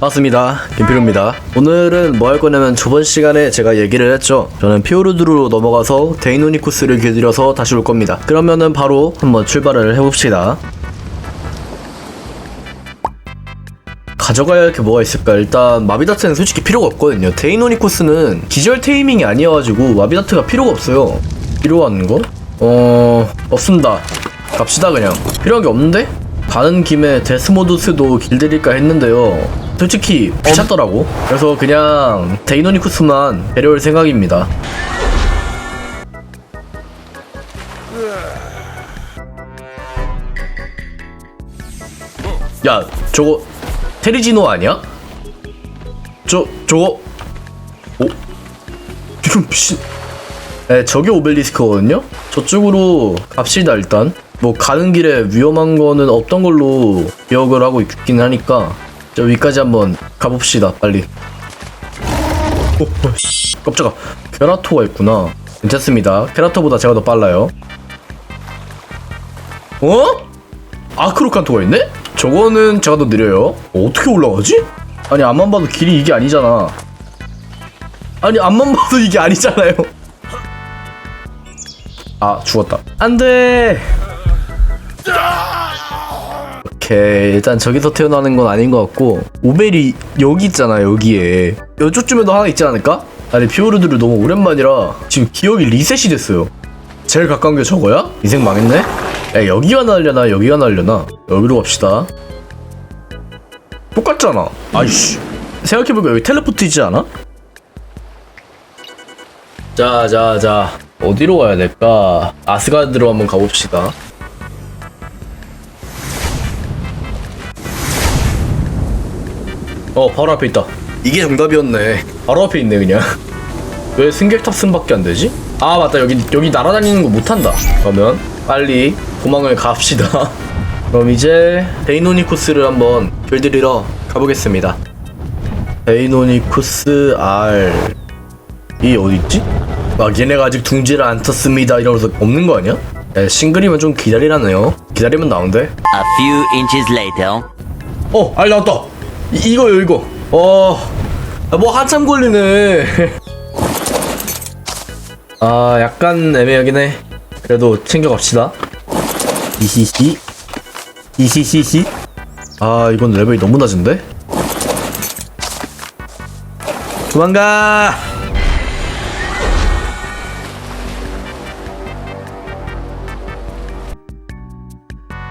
반갑습니다. 김필우입니다. 오늘은 뭐 할 거냐면 저번 시간에 제가 얘기를 했죠. 저는 피오르드로 넘어가서 데이노니쿠스를 길들여서 다시 올 겁니다. 그러면은 바로 한번 출발을 해봅시다. 가져가야 할 게 뭐가 있을까? 일단 마비다트는 솔직히 필요가 없거든요. 데이노니쿠스는 기절 테이밍이 아니어가지고 마비다트가 필요가 없어요. 필요한 거? 어... 없습니다. 갑시다 그냥. 필요한 게 없는데? 가는 김에 데스모드스도 길들일까 했는데요. 솔직히 귀찮더라고. 그래서 그냥 데이노니쿠스만 데려올 생각입니다. 야, 저거 테리지노 아니야? 저 저거 오 이런 미친 네, 저게 오벨리스크거든요? 저쪽으로 갑시다 일단 뭐 가는 길에 위험한 거는 없던 걸로 기억을 하고 있긴 하니까 저 위까지 한번 가봅시다 빨리. 오, 어, 씨, 깜짝아. 케라토가 있구나. 괜찮습니다. 케라토보다 제가 더 빨라요. 어? 아크로칸토가 있네? 저거는 제가 더 느려요. 어, 어떻게 올라가지? 아니 앞만 봐도 길이 이게 아니잖아. 아니 앞만 봐도 이게 아니잖아요. 아 죽었다. 안돼 오케이 일단 저기서 태어나는 건 아닌 것 같고 오벨이 여기 있잖아 여기에. 이쪽쯤에도 하나 있지 않을까? 아니 피오르드를 너무 오랜만이라 지금 기억이 리셋이 됐어요. 제일 가까운 게 저거야? 인생 망했네? 야 여기가 날려나 여기가 날려나? 여기로 갑시다. 똑같잖아. 아이씨. 생각해보니까 여기 텔레포트이지 않아? 자자자. 어디로 가야 될까? 아스가드로 한번 가봅시다 어 바로 앞에 있다. 이게 정답이었네. 바로 앞에 있네 그냥. 왜 승객 탑승밖에 안 되지? 아 맞다. 여기 여기 날아다니는 거 못한다. 그러면 빨리 도망을 갑시다. 그럼 이제 데이노니쿠스를 한번 길들이러 가보겠습니다. 데이노니쿠스 R. 이 어딨지? 막 얘네가 아직 둥지를 안 텄습니다. 이러면서 없는 거 아니야? 야, 싱글이면 좀 기다리라네요. 기다리면 나온대. A few inches later. 어, 알 나왔다. 이, 이거요, 이거. 어, 아, 뭐 한참 걸리네. 아, 약간 애매하긴 해. 그래도 챙겨갑시다. 이히히. 이히히히. 아, 이건 레벨이 너무 낮은데? 도망가!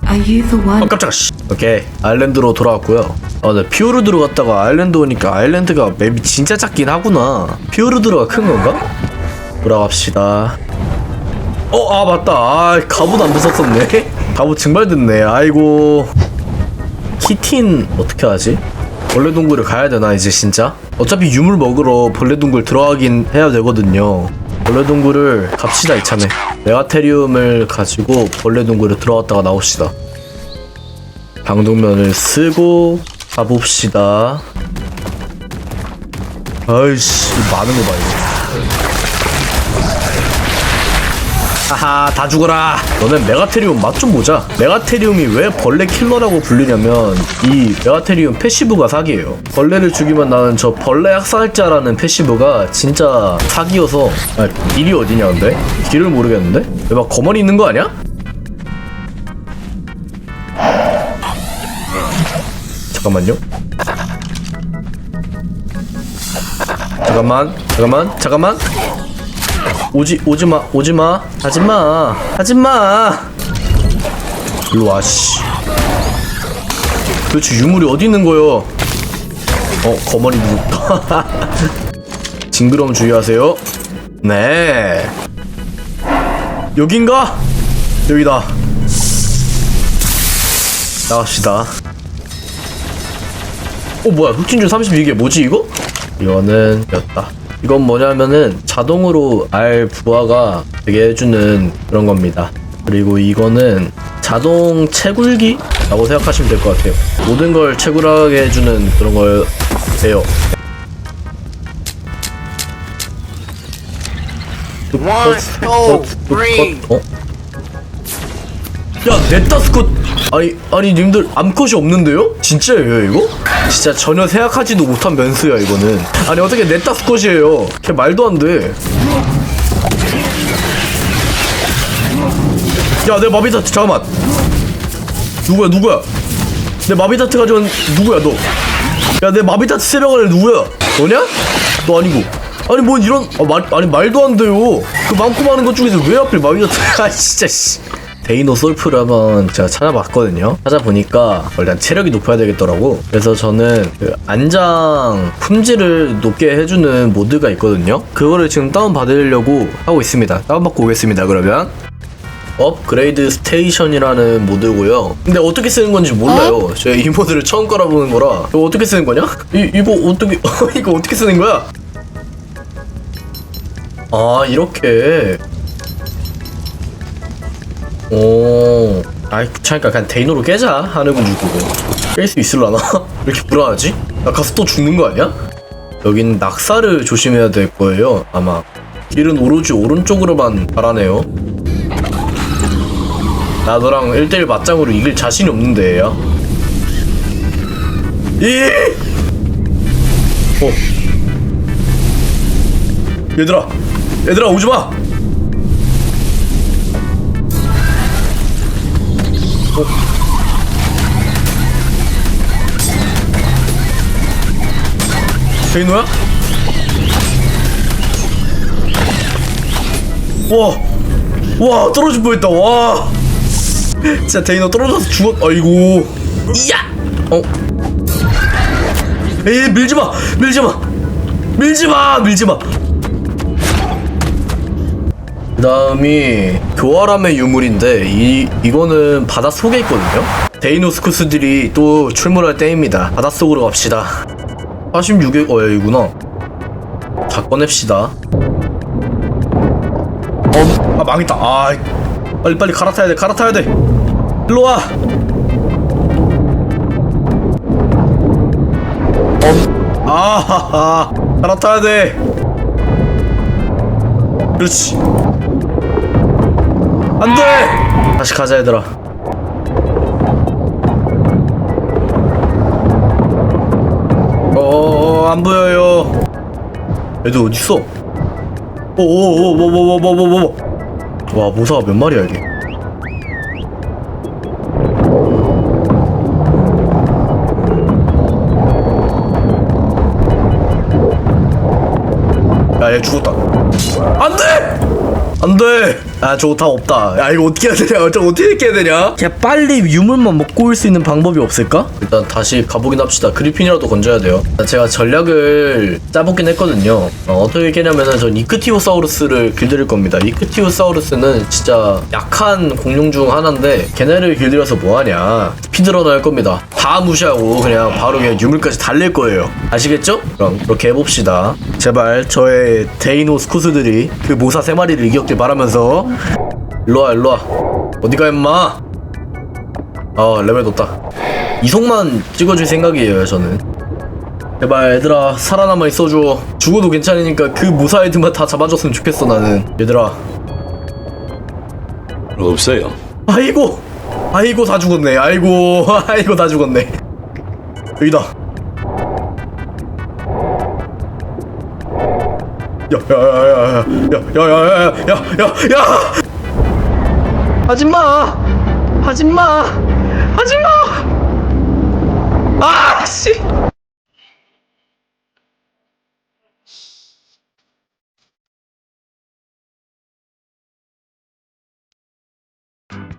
Are you the one? 어 깜짝아 씨. 오케이 아일랜드로 돌아왔고요 아네 피오르드로 갔다가 아일랜드 오니까 아일랜드가 맵이 진짜 작긴 하구나. 피오르드로가 큰 건가? 돌아갑시다. 어 아 맞다. 아 갑옷 안 벗었었네. 갑옷 증발됐네. 아이고. 키틴 어떻게 하지? 벌레 동굴을 가야 되나 이제 진짜? 어차피 유물 먹으러 벌레 동굴 들어가긴 해야 되거든요. 벌레 동굴을 갑시다 이참에. 메가테리움을 가지고 벌레 동굴에 들어갔다가 나옵시다. 방독면을 쓰고 가봅시다. 아이씨, 많은 거 봐, 이거. 하하, 다 죽어라! 너는 메가테리움 맛 좀 보자. 메가테리움이 왜 벌레 킬러라고 불리냐면, 이 메가테리움 패시브가 사기예요. 벌레를 죽이면 나는 저 벌레 학살자라는 패시브가 진짜 사기여서, 아, 길이 어디냐, 근데? 길을 모르겠는데? 왜막 거머리 있는 거 아니야? 잠깐만요. 잠깐만, 잠깐만, 잠깐만. 오지, 오지 마, 오지 마, 하지 마, 하지 마. 일로 와, 씨. 도대체 유물이 어디 있는 거요? 어, 거머리 누구? 징그러움 주의하세요. 네. 여긴가? 여기다. 나갑시다. 어 뭐야 흑진주 32개 뭐지 이거? 이거는 였다 이건 뭐냐면은 자동으로 알 부하가 되게 해주는 그런 겁니다 그리고 이거는 자동 채굴기? 라고 생각하시면 될 것 같아요 모든 걸 채굴하게 해주는 그런 거예요 One, two, three. 어? 야 넷다 스컷 아니 아니 님들 암컷이 없는데요? 진짜예요 이거? 진짜 전혀 생각하지도 못한 면수야 이거는. 아니 어떻게 넷다 스컷이에요? 걔 말도 안돼. 야 내 마비타트 잠깐만. 누구야 누구야? 내 마비타트 가져온 누구야 너? 야 내 마비타트 세명을 누구야? 너냐? 너 아니고. 아니 뭔 이런 아, 말, 아니 말도 안 돼요. 그 많고 많은 것 중에서 왜 하필 마비타트가 아 진짜 씨 데이노 솔프를 한번 제가 찾아봤거든요 찾아보니까 일단 체력이 높아야 되겠더라고 그래서 저는 그 안장 품질을 높게 해주는 모드가 있거든요 그거를 지금 다운받으려고 하고 있습니다 다운받고 오겠습니다 그러면 업그레이드 스테이션이라는 모드고요. 근데 어떻게 쓰는 건지 몰라요. 제가 이 모드를 처음 깔아보는 거라. 이거 어떻게 쓰는 거냐? 이 이거 어떻게 이거 어떻게 쓰는 거야? 아 이렇게. 오. 아이 귀찮으니까 그냥 데이노로 깨자 하늘군 주고 깰 수 있을라나? 왜 이렇게 불안하지? 나 가서 또 죽는 거 아니야? 여긴 낙사를 조심해야 될 거예요 아마 길은 오로지 오른쪽으로만 가라네요 나 너랑 1대1 맞짱으로 이길 자신이 없는데 야 이! 어 얘들아 얘들아 오지마 어. 데이노야? 와, 와 떨어질 뻔했다. 와, 진짜 데이노 떨어져서 죽었. 아이고, 이야. 어, 에이 밀지 마, 밀지 마, 밀지 마, 밀지 마. 그다음이 교활함의 유물인데 이 이거는 바다 속에 있거든요. 데이노스쿠스들이 또 출몰할 때입니다. 바닷속으로 갑시다. 46의 어여이구나. 다 꺼냅시다. 어, 아 망했다. 아, 빨리 빨리 갈아타야 돼. 갈아타야 돼. 일로 와. 어, 아하하. 갈아타야 돼. 그렇지. 안돼! 다시 가자 얘들아. 어어 안 보여요. 애들 어딨어? 오오오뭐뭐뭐뭐뭐뭐. 와 모사가 몇 마리야 이게? 야얘 죽었다. 안돼! 안돼! 아 저거 다 없다. 야 이거 어떻게 해야 되냐? 저 어떻게 해야 되냐? 그냥 빨리 유물만 먹고 올 수 있는 방법이 없을까? 일단 다시 가보긴 합시다. 그리핀이라도 건져야 돼요. 제가 전략을 짜보긴 했거든요. 어, 떻게 깨냐면은 전 이크티오사우루스를 길들일 겁니다. 이크티오사우루스는 진짜 약한 공룡 중 하나인데 걔네를 길들여서 뭐하냐? 스피드런 할 겁니다. 다 무시하고 그냥 바로 그냥 유물까지 달릴 거예요. 아시겠죠? 그럼 그렇게 해봅시다. 제발 저의 데이노 스쿠스들이 그 모사 세 마리를 이겼길 바라면서 일로와 일로와. 어디가 임마? 아 레벨 높다. 이속만 찍어줄 생각이에요 저는. 제발 얘들아 살아남아 있어줘. 죽어도 괜찮으니까 그 모사 애들만 다 잡아줬으면 좋겠어 나는. 얘들아. 없어요. 아이고! 아이고 다 죽었네. 아이고 아이고 다 죽었네. 여기다 야야야야야야야야야야야 하지마 하지마 하지마 아씨